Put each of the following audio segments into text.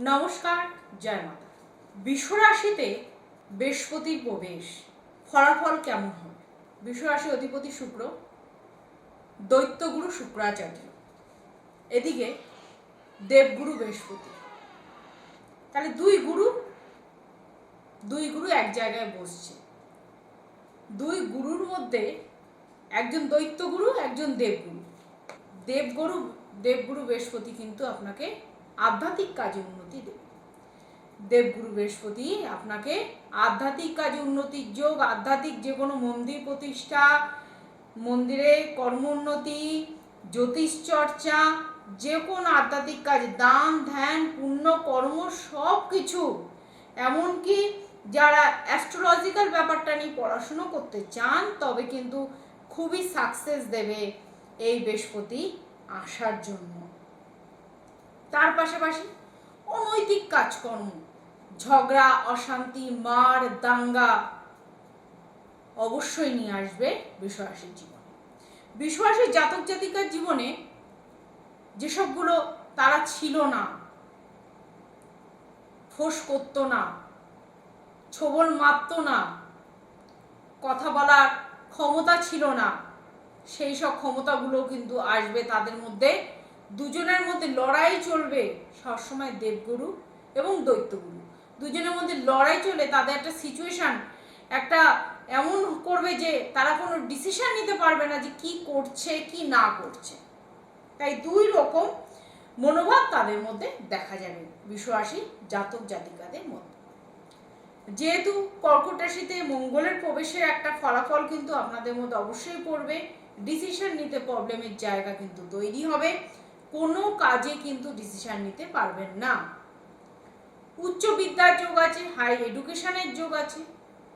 নমস্কার, জয় মাতা। বিশ্বরাশিতে বৃহস্পতির প্রবেশ, ফলাফল কেমন হবে? বিশ্বরাশি অধিপতি শুক্র, দৈত্যগুরু শুক্রাচার্য। এদিকে দেবগুরু বৃহস্পতি। তাহলে দুই গুরু দুই গুরু এক জায়গায় বসছে। দুই গুরুর মধ্যে একজন দৈত্যগুরু, একজন দেবগুরু। দেবগুরু দেবগুরু বৃহস্পতি কিন্তু আপনাকে আধ্যাত্মিক কাজে উন্নতি দেবে। দেবগুরু বৃহস্পতি আপনাকে আধ্যাত্মিক কাজে উন্নতির যোগ, আধ্যাত্মিক যে কোনো মন্দির প্রতিষ্ঠা, মন্দিরে কর্ম উন্নতি, জ্যোতিষ চর্চা যে কোনো আধ্যাত্মিক কাজ, দান, ধ্যান, পুণ্য, কর্ম সব কিছু এমনকি যারা অ্যাস্ট্রোলজিক্যাল ব্যাপারটা নিয়ে পড়াশুনো করতে চান, তবে কিন্তু খুবই সাকসেস দেবে এই বৃহস্পতি আসার জন্য। তার পাশাপাশি অনৈতিক কাজকর্ম, ঝগড়া, অশান্তি, মার, দাঙ্গা অবশ্যই নিয়ে আসবে বিশ্বাসের জীবনে। বিশ্বাসের জাতক জাতিকার জীবনে যেসবগুলো তারা ছিল না, ফোঁস করতো না, ছোবল মারতো না, কথা বলার ক্ষমতা ছিল না, সেই সব ক্ষমতাগুলো কিন্তু আসবে তাদের মধ্যে দুজনের মধ্যে লড়াই চলবে সবসময় দেবগুরু এবং দৈত্যগুরু। দুজনের মধ্যে লড়াই চলে তাদের একটা সিচুয়েশন একটা এমন করবে যে তারা কোনো ডিসিশন নিতে পারবে না যে কি করছে, কি না করছে। তাই দুই রকম মনোভাব তাদের মধ্যে দেখা যাবে বিশ্বরাশি জাতক জাতিকাদের মধ্যে। যেহেতু কর্কট রাশিতে মঙ্গলের প্রবেশের একটা ফলাফল কিন্তু আপনাদের মধ্যে অবশ্যই পড়বে। ডিসিশন নিতে প্রবলেমের জায়গা কিন্তু তৈরি হবে। কোনো কাজে কিন্তু ডিসিশান নিতে পারবেন না। উচ্চ বিদ্যার যোগ আছে হাই এডুকেশনের যোগ আছে,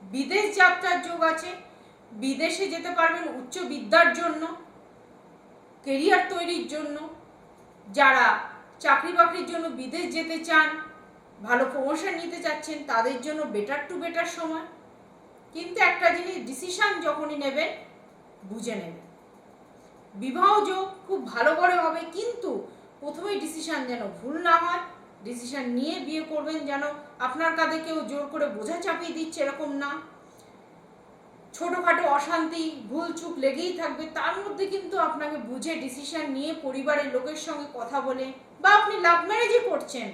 বিদেশ যাত্রার যোগ আছে, বিদেশে যেতে পারবেন উচ্চ বিদ্যার জন্য কেরিয়ার তৈরির জন্য, যারা চাকরি বাকরির জন্য বিদেশ যেতে চান, ভালো প্রমোশন নিতে চাচ্ছেন, তাদের জন্য বেটার টু বেটার সময়। কিন্তু একটা জিনিস ডিসিশান যখনই নেবেন, বুঝে নেবেন। বিবাহ যোগ খুব ভালো করে হবে, কিন্তু প্রথমেই ডিসিশন যেন ভুল না হয় ডিসিশন নিয়ে বিয়ে করবেন যেন আপনার কাঁধে কেউ জোর করে বোঝা চাপিয়ে দিচ্ছে এরকম না। ছোটোখাটো অশান্তি, ভুল চুপ লেগেই থাকবে, তার মধ্যে কিন্তু আপনাকে বুঝে ডিসিশান নিয়ে পরিবারের লোকের সঙ্গে কথা বলে বা আপনি লাভ ম্যারেজই করছেন,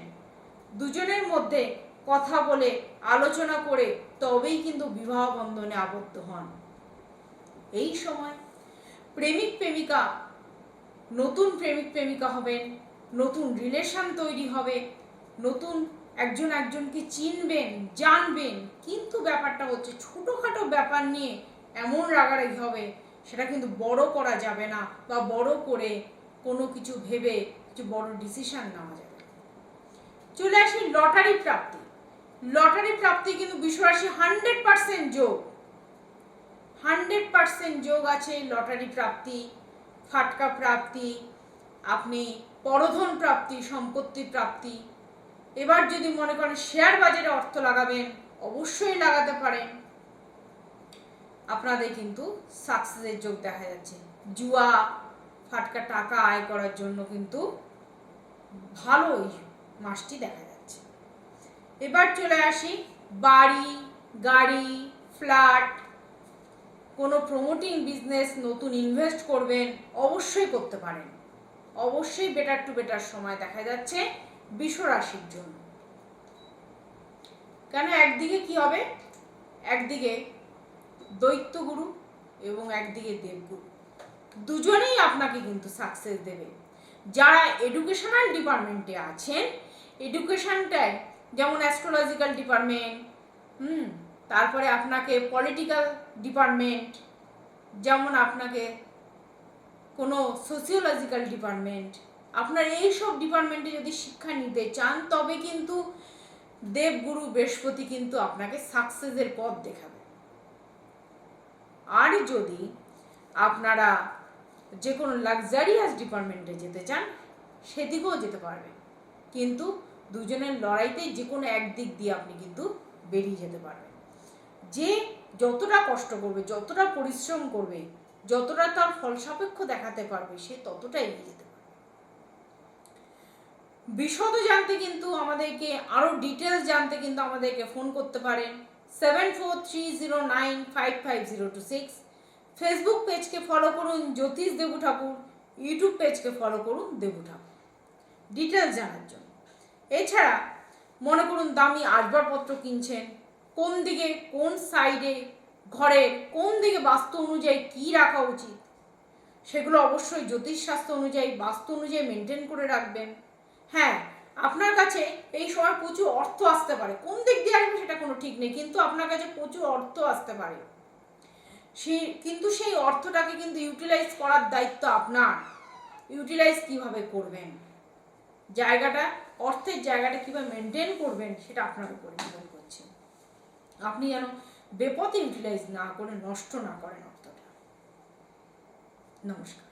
দুজনের মধ্যে কথা বলে, আলোচনা করে তবেই কিন্তু বিবাহ বন্ধনে আবদ্ধ হন। এই সময় প্রেমিক প্রেমিকা, নতুন প্রেমিক প্রেমিকা হবেন নতুন রিলেশন তৈরি হবে, নতুন একজন একজনকে চিনবেন, জানবেন। কিন্তু ব্যাপারটা হচ্ছে ছোটোখাটো ব্যাপার নিয়ে এমন রাগারাগি হবে, সেটা কিন্তু বড় করা যাবে না বা বড় করে কোনো কিছু ভেবে কিছু বড় ডিসিশন নেওয়া যাবে চলে আসি লটারি প্রাপ্তি। লটারি প্রাপ্তি কিন্তু বিশ্বরাশি হান্ড্রেড পার্সেন্ট যোগ। হান্ড্রেড পার্সেন্ট যোগ আছে লটারি প্রাপ্তি, ফাটকা প্রাপ্তি, আপনি পরধন প্রাপ্তি, সম্পত্তি প্রাপ্তি। এবার যদি মনে করেন শেয়ার বাজারে অর্থ লাগাবেন, অবশ্যই লাগাতে পারেন। আপনাদের কিন্তু সাকসেসের যোগ দেখা যাচ্ছে। জুয়া, ফাটকা টাকা আয় করার জন্য কিন্তু ভালো এই মাসটি দেখা যাচ্ছে। এবার চলে আসি বাড়ি, গাড়ি ফ্ল্যাট কোনো প্রমোটিং বিজনেস নতুন ইনভেস্ট করবেন, অবশ্যই করতে পারেন। অবশ্যই বেটার টু বেটার সময় দেখা যাচ্ছে বিশ্ব রাশির জন্য। কেন একদিকে কি হবে? একদিকে দৈত্যগুরু এবং একদিকে দেবগুরু। দুজনেই আপনাকে কিন্তু সাকসেস দেবে। যারা এডুকেশনাল ডিপার্টমেন্টে আছেন এডুকেশনটায় যেমন অ্যাস্ট্রোলজিক্যাল ডিপার্টমেন্ট হুম তারপরে আপনাকে পলিটিক্যাল ডিপার্টমেন্ট যেমন আপনাকে কোনো সোসিওলজিক্যাল ডিপার্টমেন্ট আপনার এই সব ডিপার্টমেন্টে যদি শিক্ষা নিতে চান, তবে কিন্তু দেবগুরু বৃহস্পতি কিন্তু আপনাকে সাকসেসের পথ দেখাবে। আর যদি আপনারা যে কোনো লাক্সারিয়াস ডিপার্টমেন্টে যেতে চান, সেদিকেও যেতে পারবেন। কিন্তু দুজনের লড়াইতে যে কোনো একদিক দিয়ে আপনি কিন্তু বেরিয়ে যেতে পারবেন। যে যতটা কষ্ট করবে, যতটা পরিশ্রম করবে, যতটা তার ফল সাপেক্ষ দেখাতে পারবে, সে ততটা এগিয়ে যেতে পারবে। বিশদ জানতে কিন্তু আমাদেরকে আরও ডিটেলস জানতে কিন্তু আমাদেরকে ফোন করতে পারেন seven four three zero nine five five zero two six Facebook পেজকে follow করুন, জ্যোতিষ দেবু ঠাকুর। ইউটিউব পেজকে ফলো করুন, দেবু ঠাকুর। ডিটেলস জানার জন্য। এছাড়া মনে করুন দামি আসবাবপত্র কিনছেন। কোন দিকে, কোন সাইডে ঘরের কোন দিকে বাস্তু অনুযায়ী কী রাখা উচিত? সেগুলো অবশ্যই জ্যোতিষ জ্যোতিষশাস্ত্র অনুযায়ী, বাস্তু অনুযায়ী মেনটেন করে রাখবেন। হ্যাঁ আপনার কাছে এই সময় প্রচুর অর্থ আসতে পারে। কোন দিক দিয়ে আসবে সেটা কোনো ঠিক নেই, কিন্তু আপনার কাছে প্রচুর অর্থ আসতে পারে। সেই কিন্তু সেই অর্থটাকে কিন্তু ইউটিলাইজ করার দায়িত্ব আপনার। ইউটিলাইজ কীভাবে করবেন? জায়গাটা, অর্থের জায়গাটা কীভাবে মেনটেন করবেন সেটা আপনার উপরে নির্ভর করছে। আপনি যেন বেপথে ইউটিলাইজ না করে নষ্ট না করেন অর্থটা। নমস্কার।